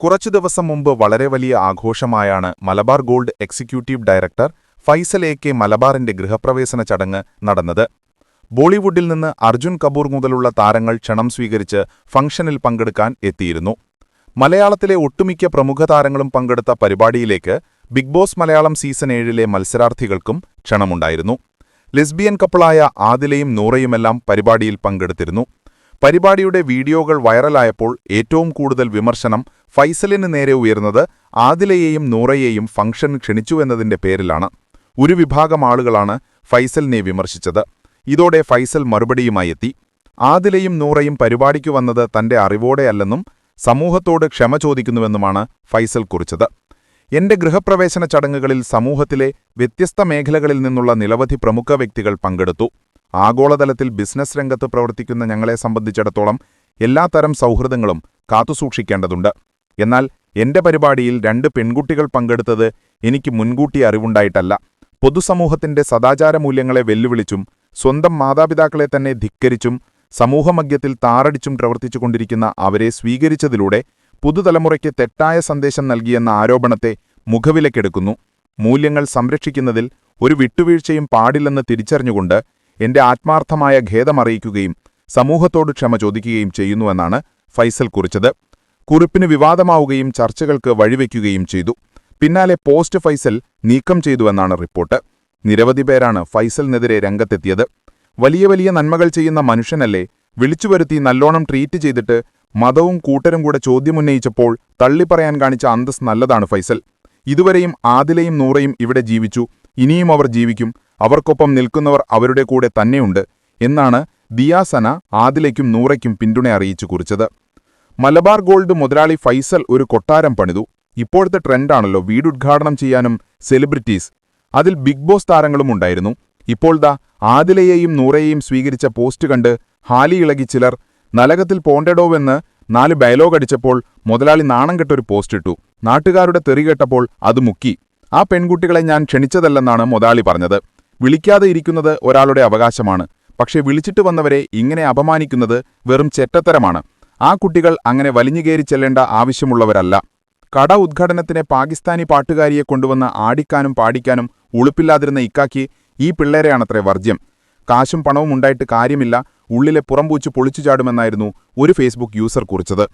കുറച്ചു ദിവസം മുമ്പ് വളരെ വലിയ ആഘോഷമായാണ് Malabar gold executive director Faisal A K മലബാറിന്റെ ഗൃഹപ്രവേശന ചടങ്ങ് നടന്നത്. ബോളിവുഡിൽ നിന്ന് അർജുൻ കപൂർ മുതലുള്ള താരങ്ങൾ ക്ഷണം സ്വീകരിച്ച് ഫംഗ്ഷനിൽ പങ്കെടുക്കാൻ എത്തിയിരുന്നു. മലയാളത്തിലെ ഒട്ടുമിക്ക പ്രമുഖ താരങ്ങളും പങ്കെടുത്ത പരിപാടിയിലേക്ക് ബിഗ് ബോസ് മലയാളം സീസൺ ഏഴിലെ മത്സരാർത്ഥികൾക്കും ക്ഷണമുണ്ടായിരുന്നു. ലെസ്ബിയൻ കപ്പിളായ ആദിലയും നൂറയുമെല്ലാം പരിപാടിയിൽ പങ്കെടുത്തിരുന്നു. പരിപാടിയുടെ വീഡിയോകൾ വൈറലായപ്പോൾ ഏറ്റവും കൂടുതൽ വിമർശനം ഫൈസലിന് നേരെ ഉയർന്നത് ആദിലയെയും നൂറയെയും ഫംഗ്ഷൻ ക്ഷണിച്ചുവെന്നതിന്റെ പേരിലാണ്. ഒരു വിഭാഗം ആളുകളാണ് ഫൈസലിനെ വിമർശിച്ചത്. ഇതോടെ ഫൈസൽ മറുപടിയുമായി എത്തി. ആദിലയും നൂറയും പരിപാടിക്കു വന്നത് തന്റെ അറിവോടെയല്ലെന്നും സമൂഹത്തോട് ക്ഷമ ചോദിക്കുന്നുവെന്നുമാണ് ഫൈസൽ കുറിച്ചത്. എന്റെ ഗൃഹപ്രവേശന ചടങ്ങുകളിൽ സമൂഹത്തിലെ വ്യത്യസ്ത മേഖലകളിൽ നിന്നുള്ള നിരവധി പ്രമുഖ വ്യക്തികൾ പങ്കെടുത്തു. ആഗോളതലത്തിൽ ബിസിനസ് രംഗത്ത് പ്രവർത്തിക്കുന്ന ഞങ്ങളെ സംബന്ധിച്ചിടത്തോളം എല്ലാത്തരം സൗഹൃദങ്ങളും കാത്തുസൂക്ഷിക്കേണ്ടതുണ്ട്. എന്നാൽ എന്റെ പരിപാടിയിൽ രണ്ട് പെൺകുട്ടികൾ പങ്കെടുത്തത് എനിക്ക് മുൻകൂട്ടി അറിവുണ്ടായിട്ടല്ല. പൊതുസമൂഹത്തിന്റെ സദാചാര മൂല്യങ്ങളെ വെല്ലുവിളിച്ചും സ്വന്തം മാതാപിതാക്കളെ തന്നെ ധിക്കരിച്ചും സമൂഹമധ്യത്തിൽ താറടിച്ചും പ്രവർത്തിച്ചുകൊണ്ടിരിക്കുന്ന അവരെ സ്വീകരിച്ചതിലൂടെ പുതുതലമുറയ്ക്ക് തെറ്റായ സന്ദേശം നൽകിയെന്ന ആരോപണത്തെ മുഖവിലക്കെടുക്കുന്നു. മൂല്യങ്ങൾ സംരക്ഷിക്കുന്നതിൽ ഒരു വിട്ടുവീഴ്ചയും പാടില്ലെന്ന് തിരിച്ചറിഞ്ഞുകൊണ്ട് എന്റെ ആത്മാർത്ഥമായ ഖേദമറിയിക്കുകയും സമൂഹത്തോട് ക്ഷമ ചോദിക്കുകയും ചെയ്യുന്നുവെന്നാണ് ഫൈസൽ കുറിച്ചത്. കുറിപ്പിന് വിവാദമാവുകയും ചർച്ചകൾക്ക് വഴിവെക്കുകയും ചെയ്തു. പിന്നാലെ പോസ്റ്റ് ഫൈസൽ നീക്കം ചെയ്തുവെന്നാണ് റിപ്പോർട്ട്. നിരവധി പേരാണ് ഫൈസലിനെതിരെ രംഗത്തെത്തിയത്. വലിയ വലിയ നന്മകൾ ചെയ്യുന്ന മനുഷ്യനല്ലേ വിളിച്ചു വരുത്തി നല്ലോണം ട്രീറ്റ് ചെയ്തിട്ട് മതവും കൂട്ടരും കൂടെ ചോദ്യമുന്നയിച്ചപ്പോൾ തള്ളിപ്പറയാൻ കാണിച്ച അന്തസ് നല്ലതാണ് ഫൈസൽ. ഇതുവരെയും ആദിലയും നൂറയും ഇവിടെ ജീവിച്ചു. ഇനിയും അവർ ജീവിക്കും. അവർക്കൊപ്പം നിൽക്കുന്നവർ അവരുടെ കൂടെ തന്നെയുണ്ട് എന്നാണ് ദിയാസന ആദിലയ്ക്കും നൂറയ്ക്കും പിന്തുണ അറിയിച്ചു കുറിച്ചത്. മലബാർ ഗോൾഡ് മുതലാളി ഫൈസൽ ഒരു കൊട്ടാരം പണിതു. ഇപ്പോഴത്തെ ട്രെൻഡാണല്ലോ വീടുദ്ഘാടനം ചെയ്യാനും സെലിബ്രിറ്റീസ്. അതിൽ ബിഗ് ബോസ് താരങ്ങളും ഉണ്ടായിരുന്നു. ഇപ്പോൾ ദാ ആദിലയെയും നൂറയെയും സ്വീകരിച്ച പോസ്റ്റ് കണ്ട് ഹാലി ഇളകി ചിലർ നലകത്തിൽ പോണ്ടെടോവെന്ന് നാല് ഡയലോഗ് അടിച്ചപ്പോൾ മുതലാളി നാണം കെട്ടൊരു പോസ്റ്റ് ഇട്ടു. നാട്ടുകാരുടെ തെറി കേട്ടപ്പോൾ അത് മുക്കി. ആ പെൺകുട്ടികളെ ഞാൻ ക്ഷണിച്ചതല്ലെന്നാണ് മുതലാളി പറഞ്ഞത്. വിളിക്കാതെ ഇരിക്കുന്നത് ഒരാളുടെ അവകാശമാണ്. പക്ഷേ വിളിച്ചിട്ട് വന്നവരെ ഇങ്ങനെ അപമാനിക്കുന്നത് വെറും ചെറ്റത്തരമാണ്. ആ കുട്ടികൾ അങ്ങനെ വലിഞ്ഞുകേറി ചെല്ലേണ്ട ആവശ്യമുള്ളവരല്ല. കട ഉദ്ഘാടനത്തിന് പാകിസ്ഥാനി പാട്ടുകാരിയെ കൊണ്ടുവന്ന് ആടിക്കാനും പാടിക്കാനും ഉളുപ്പില്ലാതിരുന്ന ഇക്കാക്കി ഈ പിള്ളേരെയാണത്രേ വർജ്യം. കാശും പണവും ഉണ്ടായിട്ട് കാര്യമില്ല ഉള്ളിലെ പുറംപൂച്ച് പൊളിച്ചു ചാടുമെന്നായിരുന്നു ഒരു ഫേസ്ബുക്ക് യൂസർ കുറിച്ചത്.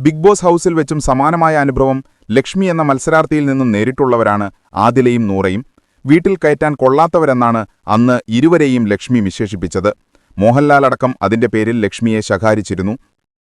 ബിഗ് ബോസ് ഹൗസിൽ വെച്ചും സമാനമായ അനുഭവം ലക്ഷ്മി എന്ന മത്സരാർത്ഥിയിൽ നിന്നും നേരിട്ടുള്ളവരാണ് ആദിലയും നൂറയും. വീട്ടിൽ കയറ്റാൻ കൊള്ളാത്തവരെന്നാണ് അന്ന് ഇരുവരെയും ലക്ഷ്മി വിശേഷിപ്പിച്ചത്. മോഹൻലാൽ അടക്കം അതിന്റെ പേരിൽ ലക്ഷ്മിയെ ശകാരിച്ചിരുന്നു.